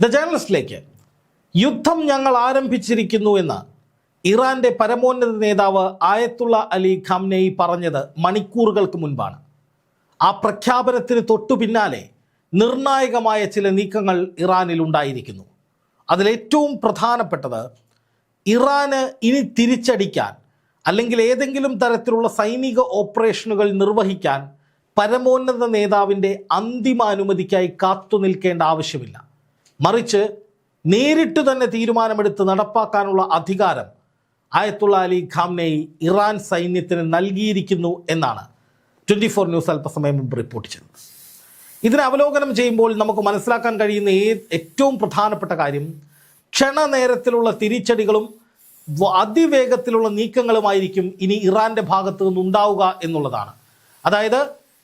The ജേർണലിസ്റ്റിലേക്ക് യുദ്ധം ഞങ്ങൾ ആരംഭിച്ചിരിക്കുന്നു എന്ന് ഇറാന്റെ പരമോന്നത നേതാവ് ആയത്തുള്ള അലി ഖാംനെയി പറഞ്ഞത് മണിക്കൂറുകൾക്ക് മുൻപാണ്. ആ പ്രഖ്യാപനത്തിന് തൊട്ടു പിന്നാലെ നിർണായകമായ ചില നീക്കങ്ങൾ ഇറാനിൽ ഉണ്ടായിരിക്കുന്നു. അതിലേറ്റവും പ്രധാനപ്പെട്ടത് ഇറാന് ഇനി തിരിച്ചടിക്കാൻ അല്ലെങ്കിൽ ഏതെങ്കിലും തരത്തിലുള്ള സൈനിക ഓപ്പറേഷനുകൾ നിർവഹിക്കാൻ പരമോന്നത നേതാവിന്റെ അന്തിമ അനുമതിക്കായി കാത്തു നിൽക്കേണ്ട ആവശ്യമില്ല. മറിച്ച് നേരിട്ട് തന്നെ തീരുമാനമെടുത്ത് നടപ്പാക്കാനുള്ള അധികാരം ആയത്തുള്ള അലി ഖാംനെയി ഇറാൻ സൈന്യത്തിന് നൽകിയിരിക്കുന്നു എന്നാണ് ട്വന്റി ഫോർ ന്യൂസ് അല്പസമയം മുമ്പ് റിപ്പോർട്ട് ചെയ്തത്. ഇതിനെ അവലോകനം ചെയ്യുമ്പോൾ നമുക്ക് മനസ്സിലാക്കാൻ കഴിയുന്ന ഏറ്റവും പ്രധാനപ്പെട്ട കാര്യം ക്ഷണനേരത്തിലുള്ള തിരിച്ചടികളും അതിവേഗത്തിലുള്ള നീക്കങ്ങളുമായിരിക്കും ഇനി ഇറാന്റെ ഭാഗത്ത് നിന്നുണ്ടാവുക എന്നുള്ളതാണ്. അതായത്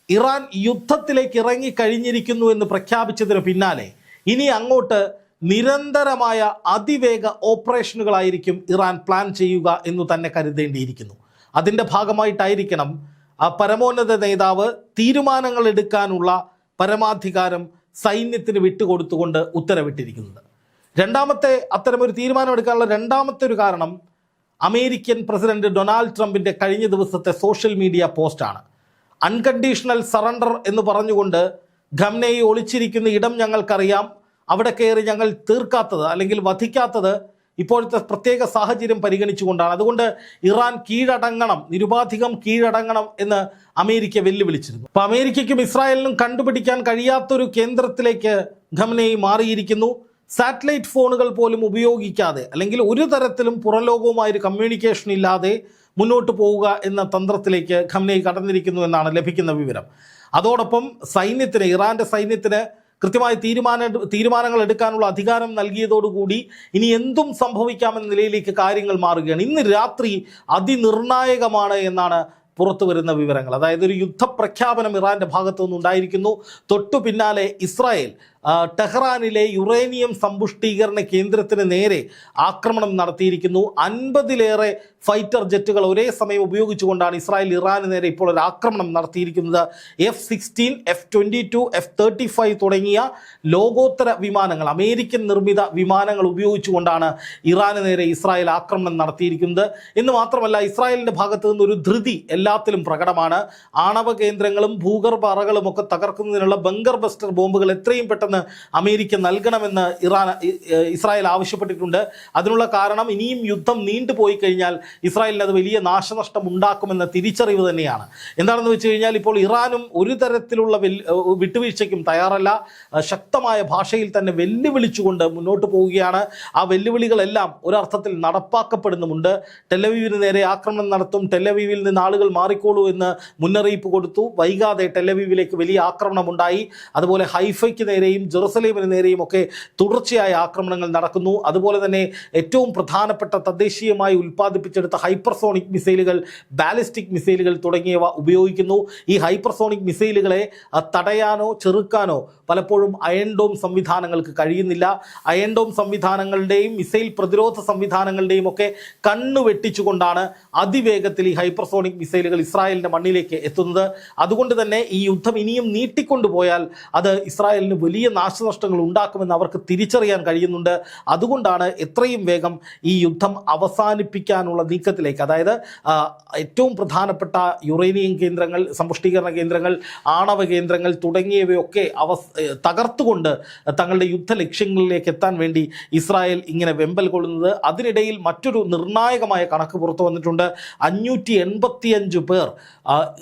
ഇറാൻ യുദ്ധത്തിലേക്ക് ഇറങ്ങിക്കഴിഞ്ഞിരിക്കുന്നു എന്ന് പ്രഖ്യാപിച്ചതിന് പിന്നാലെ ഇനി അങ്ങോട്ട് നിരന്തരമായ അതിവേഗ ഓപ്പറേഷനുകളായിരിക്കും ഇറാൻ പ്ലാൻ ചെയ്യുക എന്ന് തന്നെ കരുതേണ്ടിയിരിക്കുന്നു. അതിന്റെ ഭാഗമായിട്ടായിരിക്കണം ആ പരമോന്നത നേതാവ് തീരുമാനങ്ങൾ എടുക്കാനുള്ള പരമാധികാരം സൈന്യത്തിന് വിട്ടുകൊടുത്തുകൊണ്ട് ഉത്തരവിട്ടിരിക്കുന്നത്. രണ്ടാമത്തെ അത്തരമൊരു തീരുമാനമെടുക്കാനുള്ള രണ്ടാമത്തെ ഒരു കാരണം അമേരിക്കൻ പ്രസിഡന്റ് ഡൊണാൾഡ് ട്രംപിന്റെ കഴിഞ്ഞ ദിവസത്തെ സോഷ്യൽ മീഡിയ പോസ്റ്റാണ്. അൺകണ്ടീഷണൽ സറണ്ടർ എന്ന് പറഞ്ഞുകൊണ്ട് ഖംനയെ ഒളിച്ചിരിക്കുന്ന ഇടം ഞങ്ങൾക്കറിയാം. അവിടെ കയറി ഞങ്ങൾ തീർക്കാത്തത് അല്ലെങ്കിൽ വധിക്കാത്തത് ഇപ്പോഴത്തെ പ്രത്യേക സാഹചര്യം പരിഗണിച്ചുകൊണ്ടാണ്. അതുകൊണ്ട് ഇറാൻ കീഴടങ്ങണം നിരുപാധികം കീഴടങ്ങണം എന്ന് അമേരിക്ക വെല്ലുവിളിച്ചിരുന്നു. അപ്പൊ അമേരിക്കയ്ക്കും ഇസ്രായേലിനും കണ്ടുപിടിക്കാൻ കഴിയാത്തൊരു കേന്ദ്രത്തിലേക്ക് ഖമനയി മാറിയിരിക്കുന്നു. സാറ്റലൈറ്റ് ഫോണുകൾ പോലും ഉപയോഗിക്കാതെ അല്ലെങ്കിൽ ഒരു തരത്തിലും പുറംലോകവുമായൊരു കമ്മ്യൂണിക്കേഷൻ ഇല്ലാതെ മുന്നോട്ട് പോവുക എന്ന തന്ത്രത്തിലേക്ക് ഖമനയി കടന്നിരിക്കുന്നു എന്നാണ് ലഭിക്കുന്ന വിവരം. അതോടൊപ്പം സൈന്യത്തിന് ഇറാന്റെ സൈന്യത്തിന് കൃത്യമായ തീരുമാന തീരുമാനങ്ങൾ എടുക്കാനുള്ള അധികാരം നൽകിയതോടുകൂടി ഇനി എന്തും സംഭവിക്കാമെന്ന നിലയിലേക്ക് കാര്യങ്ങൾ മാറുകയാണ്. ഇന്ന് രാത്രി അതിനിർണായകമാണ് എന്നാണ് പുറത്തു വരുന്ന വിവരങ്ങൾ. അതായത് ഒരു യുദ്ധപ്രഖ്യാപനം ഇറാന്റെ ഭാഗത്തു നിന്നുണ്ടായിരിക്കുന്നു തൊട്ടു പിന്നാലെ ഇസ്രായേൽ ടെഹ്റാനിലെ യുറേനിയം സമ്പുഷ്ടീകരണ കേന്ദ്രത്തിന് നേരെ ആക്രമണം നടത്തിയിരിക്കുന്നു. അൻപതിലേറെ ഫൈറ്റർ ജെറ്റുകൾ ഒരേ സമയം ഉപയോഗിച്ചുകൊണ്ടാണ് ഇസ്രായേൽ ഇറാന് നേരെ ഇപ്പോൾ ഒരു ആക്രമണം നടത്തിയിരിക്കുന്നത്. F sixteen F twenty two F thirty five തുടങ്ങിയ ലോകോത്തര വിമാനങ്ങൾ അമേരിക്കൻ നിർമ്മിത വിമാനങ്ങൾ ഉപയോഗിച്ചുകൊണ്ടാണ് ഇറാന് നേരെ ഇസ്രായേൽ ആക്രമണം നടത്തിയിരിക്കുന്നത്. എന്ന് മാത്രമല്ല ഇസ്രായേലിന്റെ ഭാഗത്തു നിന്നൊരു ധൃതി എല്ലാത്തിലും പ്രകടമാണ്. ആണവ കേന്ദ്രങ്ങളും ഭൂഗർഭ അറകളും ഒക്കെ തകർക്കുന്നതിനുള്ള ബങ്കർ ബസ്റ്റർ ബോംബുകൾ എത്രയും പെട്ടെന്ന് അമേരിക്ക നൽകണമെന്ന് ഇറാൻ ഇസ്രായേൽ ആവശ്യപ്പെട്ടിട്ടുണ്ട്. അതിനുള്ള കാരണം ഇനിയും യുദ്ധം നീണ്ടുപോയി കഴിഞ്ഞാൽ ഇസ്രായേലിന് അത് വലിയ നാശനഷ്ടം ഉണ്ടാക്കുമെന്ന തിരിച്ചറിവ് തന്നെയാണ്. എന്താണെന്ന് വെച്ച് കഴിഞ്ഞാൽ ഇപ്പോൾ ഇറാനും ഒരു തരത്തിലുള്ള വിട്ടുവീഴ്ചയ്ക്കും തയ്യാറല്ല. ശക്തമായ ഭാഷയിൽ തന്നെ വെല്ലുവിളിച്ചുകൊണ്ട് മുന്നോട്ട് പോവുകയാണ്. ആ വെല്ലുവിളികളെല്ലാം ഒരർത്ഥത്തിൽ നടപ്പാക്കപ്പെടുന്നുമുണ്ട്. ടെലവീവിന് നേരെ ആക്രമണം നടത്തും. ടെലവീവിൽ നിന്ന് ആളുകൾ മാറിക്കോളൂ എന്ന് മുന്നറിയിപ്പ് കൊടുത്തു. വൈകാതെ ടെലവീവിലേക്ക് വലിയ ആക്രമണം ഉണ്ടായി അതുപോലെ ഹൈഫയ്ക്ക് നേരെയും ജെറുസലേമിന് നേരെയും ഒക്കെ തുടർച്ചയായ ആക്രമണങ്ങൾ നടക്കുന്നു. അതുപോലെ തന്നെ ഏറ്റവും പ്രധാനപ്പെട്ട തദ്ദേശീയമായി ഉൽപ്പാദിപ്പിച്ചെടുത്ത ഹൈപ്പർസോണിക് മിസൈലുകൾ ബാലിസ്റ്റിക് മിസൈലുകൾ തുടങ്ങിയവ ഉപയോഗിക്കുന്നു. ഈ ഹൈപ്പർസോണിക് മിസൈലുകളെ തടയാനോ ചെറുക്കാനോ പലപ്പോഴും അയൺഡോം സംവിധാനങ്ങൾക്ക് കഴിയുന്നില്ല. അയൺഡോം സംവിധാനങ്ങളുടെയും മിസൈൽ പ്രതിരോധ സംവിധാനങ്ങളുടെയും ഒക്കെ കണ്ണു വെട്ടിച്ചുകൊണ്ടാണ് അതിവേഗത്തിൽ ഈ ഹൈപ്പർസോണിക് മിസൈലുകൾ ഇസ്രായേലിന്റെ മണ്ണിലേക്ക് എത്തുന്നത്. അതുകൊണ്ട് തന്നെ ഈ യുദ്ധം ഇനിയും നീട്ടിക്കൊണ്ടുപോയാൽ അത് ഇസ്രായേലിന് വലിയ നാശനഷ്ടങ്ങൾ ഉണ്ടാക്കുമെന്ന് അവർക്ക് തിരിച്ചറിയാൻ കഴിയുന്നുണ്ട്. അതുകൊണ്ടാണ് എത്രയും വേഗം ഈ യുദ്ധം അവസാനിപ്പിക്കാനുള്ള നീക്കത്തിലേക്ക്. അതായത് ഏറ്റവും പ്രധാനപ്പെട്ട യുറേനിയം കേന്ദ്രങ്ങൾ സമ്പുഷ്ടീകരണ കേന്ദ്രങ്ങൾ ആണവ കേന്ദ്രങ്ങൾ തുടങ്ങിയവയൊക്കെ അവ തകർത്തുകൊണ്ട് തങ്ങളുടെ യുദ്ധ ലക്ഷ്യങ്ങളിലേക്ക് എത്താൻ വേണ്ടി ഇസ്രായേൽ ഇങ്ങനെ വെമ്പൽ കൊള്ളുന്നത്. അതിനിടയിൽ മറ്റൊരു നിർണായകമായ കണക്ക് പുറത്തു വന്നിട്ടുണ്ട്. അഞ്ഞൂറ്റി എൺപത്തിയഞ്ച് പേർ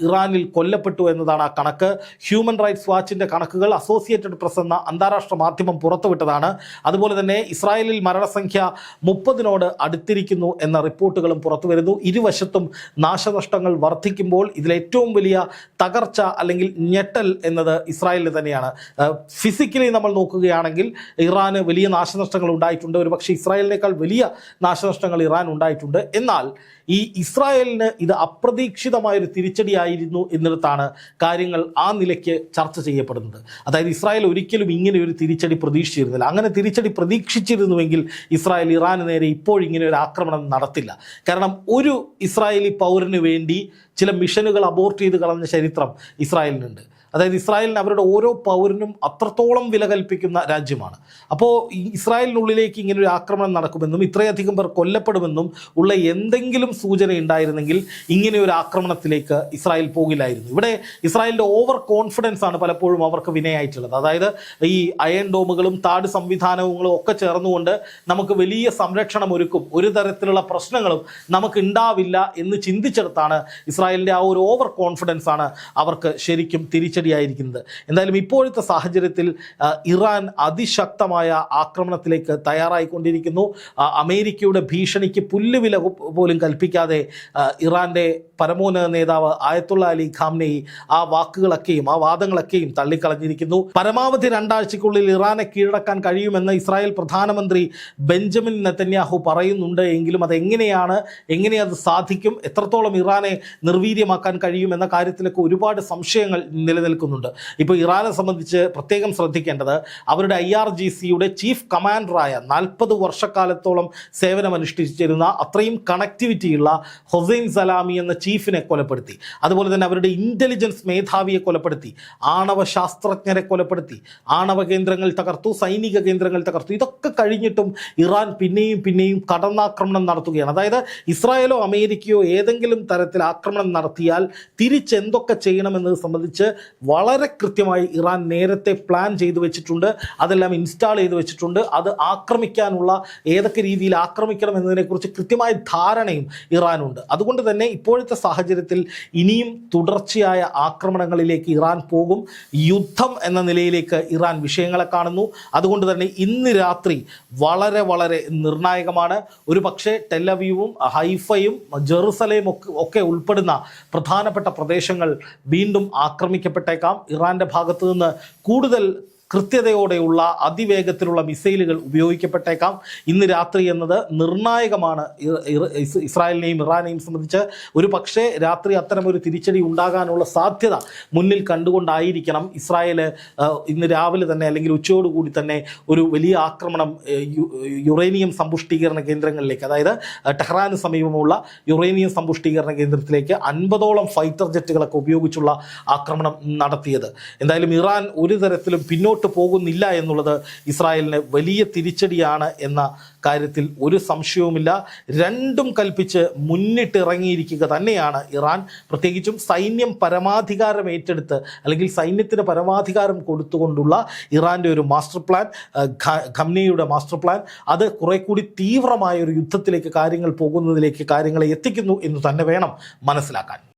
ഇറാനിൽ കൊല്ലപ്പെട്ടു എന്നതാണ് ആ കണക്ക്. ഹ്യൂമൻ റൈറ്റ്സ് വാച്ചിന്റെ കണക്കുകൾ അസോസിയേറ്റഡ് പ്രസ് എന്ന അന്താരാഷ്ട്ര മാധ്യമം പുറത്തുവിട്ടതാണ്. അതുപോലെ തന്നെ ഇസ്രായേലിൽ മരണസംഖ്യ മുപ്പതിനോട് അടുത്തിരിക്കുന്നു എന്ന റിപ്പോർട്ടുകളും പുറത്തു വരുന്നു ഇരുവശത്തും നാശനഷ്ടങ്ങൾ വർദ്ധിക്കുമ്പോൾ ഇതിലേറ്റവും വലിയ തകർച്ച അല്ലെങ്കിൽ ഞെട്ടൽ എന്നത് ഇസ്രായേലിന് തന്നെയാണ്. ഫിസിക്കലി നമ്മൾ നോക്കുകയാണെങ്കിൽ ഇറാന് വലിയ നാശനഷ്ടങ്ങൾ ഉണ്ടായിട്ടുണ്ട്. ഒരു പക്ഷേ ഇസ്രായേലിനേക്കാൾ വലിയ നാശനഷ്ടങ്ങൾ ഇറാൻ ഉണ്ടായിട്ടുണ്ട്. എന്നാൽ ഈ ഇസ്രായേലിന് ഇത് അപ്രതീക്ഷിതമായൊരു തിരിച്ചടിയായിരുന്നു എന്നിടത്താണ് കാര്യങ്ങൾ ആ നിലയ്ക്ക് ചർച്ച ചെയ്യപ്പെടുന്നത്. അതായത് ഇസ്രായേൽ ഒരിക്കലും ഇങ്ങനെ ഒരു തിരിച്ചടി പ്രതീക്ഷിച്ചിരുന്നില്ല. അങ്ങനെ തിരിച്ചടി പ്രതീക്ഷിച്ചിരുന്നുവെങ്കിൽ ഇസ്രായേൽ ഇറാന് നേരെ ഇപ്പോഴിങ്ങനെ ഒരു ആക്രമണം നടത്തില്ല. കാരണം ഒരു ഇസ്രായേലി പൗരന് വേണ്ടി ചില മിഷനുകൾ അബോർട്ട് ചെയ്ത് കളഞ്ഞ ചരിത്രം ഇസ്രായേലിനുണ്ട്. അതായത് ഇസ്രായേലിന് അവരുടെ ഓരോ പൗരനും അത്രത്തോളം വില കൽപ്പിക്കുന്ന രാജ്യമാണ്. അപ്പോൾ ഇസ്രായേലിനുള്ളിലേക്ക് ഇങ്ങനെ ഒരു ആക്രമണം നടക്കുമെന്നും ഇത്രയധികം പേർ കൊല്ലപ്പെടുമെന്നും ഉള്ള എന്തെങ്കിലും സൂചന ഉണ്ടായിരുന്നെങ്കിൽ ഇങ്ങനെ ഒരു ആക്രമണത്തിലേക്ക് ഇസ്രായേൽ പോകില്ലായിരുന്നു. ഇവിടെ ഇസ്രായേലിന്റെ ഓവർ കോൺഫിഡൻസ് ആണ് പലപ്പോഴും അവർക്ക് വിനയായിട്ടുള്ളത്. അതായത് ഈ അയൺ ഡോമുകളും താട് സംവിധാനങ്ങളും ഒക്കെ ചേർന്നുകൊണ്ട് നമുക്ക് വലിയ സംരക്ഷണം ഒരുക്കും. ഒരു തരത്തിലുള്ള പ്രശ്നങ്ങളും നമുക്ക് ഉണ്ടാവില്ല എന്ന് ചിന്തിച്ചെടുത്താണ് ഇസ്രായേലിന്റെ ആ ഒരു ഓവർ കോൺഫിഡൻസ് ആണ് അവർക്ക് ശരിക്കും തിരിച്ചടിയായിരിക്കുന്നത് എന്തായാലും ഇപ്പോഴത്തെ സാഹചര്യത്തിൽ ഇറാൻ അതിശക്തമായ ആക്രമണത്തിലേക്ക് തയ്യാറായിക്കൊണ്ടിരിക്കുന്നു. അമേരിക്കയുടെ ഭീഷണിക്ക് പുല്ലുവില പോലും കൽപ്പിക്കാതെ ഇറാന്റെ പരമോന്നത നേതാവ് ആയത്തുള്ള അലി ഖാംനെയി ആ വാക്കുകളൊക്കെയും ആ വാദങ്ങളൊക്കെയും തള്ളിക്കളഞ്ഞിരിക്കുന്നു. പരമാവധി രണ്ടാഴ്ചക്കുള്ളിൽ ഇറാനെ കീഴടക്കാൻ കഴിയുമെന്ന് ഇസ്രായേൽ പ്രധാനമന്ത്രി ബെഞ്ചമിൻ നെത്തന്യാഹു പറയുന്നുണ്ട്. എങ്കിലും അതെങ്ങനെയാണ് എങ്ങനെ അത് സാധിക്കും എത്രത്തോളം ഇറാനെ നിർവീര്യമാക്കാൻ കഴിയുമെന്ന കാര്യത്തിലൊക്കെ ഒരുപാട് സംശയങ്ങൾ നിലനിൽക്കുന്നുണ്ട് ഇപ്പോൾ ഇറാനെ സംബന്ധിച്ച് പ്രത്യേകം ശ്രദ്ധിക്കേണ്ടത് അവരുടെ ഐ ആർ ജി സിയുടെ ചീഫ് കമാൻഡറായ നാൽപ്പത് വർഷക്കാലത്തോളം സേവനമനുഷ്ഠിച്ചിരുന്ന അത്രയും കണക്ടിവിറ്റിയുള്ള ഹൊസൈൻ സലാമി എന്ന ചീഫിനെ കൊലപ്പെടുത്തി. അതുപോലെ തന്നെ അവരുടെ ഇന്റലിജൻസ് മേധാവിയെ കൊലപ്പെടുത്തി. ആണവ ശാസ്ത്രജ്ഞരെ കൊലപ്പെടുത്തി. ആണവ കേന്ദ്രങ്ങൾ തകർത്തു സൈനിക കേന്ദ്രങ്ങൾ തകർത്തു. ഇതൊക്കെ കഴിഞ്ഞിട്ടും ഇറാൻ പിന്നെയും പിന്നെയും കടന്നാക്രമണം നടത്തുകയാണ്. അതായത് ഇസ്രായേലോ അമേരിക്കയോ ഏതെങ്കിലും തരത്തിൽ ആക്രമണം നടത്തിയാൽ തിരിച്ചെന്തൊക്കെ ചെയ്യണമെന്നത് സംബന്ധിച്ച് വളരെ കൃത്യമായി ഇറാൻ നേരത്തെ പ്ലാൻ ചെയ്തു വെച്ചിട്ടുണ്ട് അതെല്ലാം ഇൻസ്റ്റാൾ ചെയ്തു വെച്ചിട്ടുണ്ട്. അത് ആക്രമിക്കാനുള്ള ഏതൊക്കെ രീതിയിൽ ആക്രമിക്കണം എന്നതിനെക്കുറിച്ച് കൃത്യമായ ധാരണയും ഇറാനുണ്ട്. അതുകൊണ്ട് തന്നെ ഇപ്പോഴത്തെ സാഹചര്യത്തിൽ ഇനിയും തുടർച്ചയായ ആക്രമണങ്ങളിലേക്ക് ഇറാൻ പോകും. യുദ്ധം എന്ന നിലയിലേക്ക് ഇറാൻ വിഷയങ്ങളെ കാണുന്നു. അതുകൊണ്ട് തന്നെ ഇന്ന് രാത്രി വളരെ വളരെ നിർണായകമാണ്. ഒരു പക്ഷേ ടെല്ലവ്യൂവും ഹൈഫയും ജെറുസലേം ഒക്കെ ഉൾപ്പെടുന്ന പ്രധാനപ്പെട്ട പ്രദേശങ്ങൾ വീണ്ടും ആക്രമിക്കപ്പെട്ടേക്കാം ഇറാന്റെ ഭാഗത്തു നിന്ന് കൂടുതൽ കൃത്യതയോടെയുള്ള അതിവേഗത്തിലുള്ള മിസൈലുകൾ ഉപയോഗിക്കപ്പെട്ടേക്കാം. ഇന്ന് രാത്രി എന്നത് നിർണായകമാണ്. ഇസ്രായേലിനെയും ഇറാനെയും സംബന്ധിച്ച് ഒരു പക്ഷേ രാത്രി അത്തരം ഒരു തിരിച്ചടി ഉണ്ടാകാനുള്ള സാധ്യത മുന്നിൽ കണ്ടുകൊണ്ടായിരിക്കണം. ഇസ്രായേൽ ഇന്ന് രാവിലെ തന്നെ അല്ലെങ്കിൽ ഉച്ചയോടുകൂടി തന്നെ ഒരു വലിയ ആക്രമണം യുറേനിയം സമ്പുഷ്ടീകരണ കേന്ദ്രങ്ങളിലേക്ക് അതായത് ടെഹ്റാന് സമീപമുള്ള യുറേനിയം സമ്പുഷ്ടീകരണ കേന്ദ്രത്തിലേക്ക് അൻപതോളം ഫൈറ്റർ ജെറ്റുകളൊക്കെ ഉപയോഗിച്ചുള്ള ആക്രമണം നടത്തിയത്. എന്തായാലും ഇറാൻ ഒരു തരത്തിലും പിന്നോട്ട് പോകുന്നില്ല എന്നുള്ളത് ഇസ്രായേലിന് വലിയ തിരിച്ചടിയാണ് എന്ന കാര്യത്തിൽ ഒരു സംശയവുമില്ല. രണ്ടും കൽപ്പിച്ച് മുന്നിട്ടിറങ്ങിയിരിക്കുക തന്നെയാണ് ഇറാൻ. പ്രത്യേകിച്ചും സൈന്യം പരമാധികാരം ഏറ്റെടുത്ത് അല്ലെങ്കിൽ സൈന്യത്തിന് പരമാധികാരം കൊടുത്തുകൊണ്ടുള്ള ഇറാന്റെ ഒരു മാസ്റ്റർ പ്ലാൻ ഖംനിയുടെ മാസ്റ്റർ പ്ലാൻ. അത് കുറെ കൂടി തീവ്രമായ ഒരു യുദ്ധത്തിലേക്ക് കാര്യങ്ങൾ പോകുന്നതിലേക്ക് കാര്യങ്ങളെ എത്തിക്കുന്നു എന്ന് തന്നെ വേണം മനസ്സിലാക്കാൻ.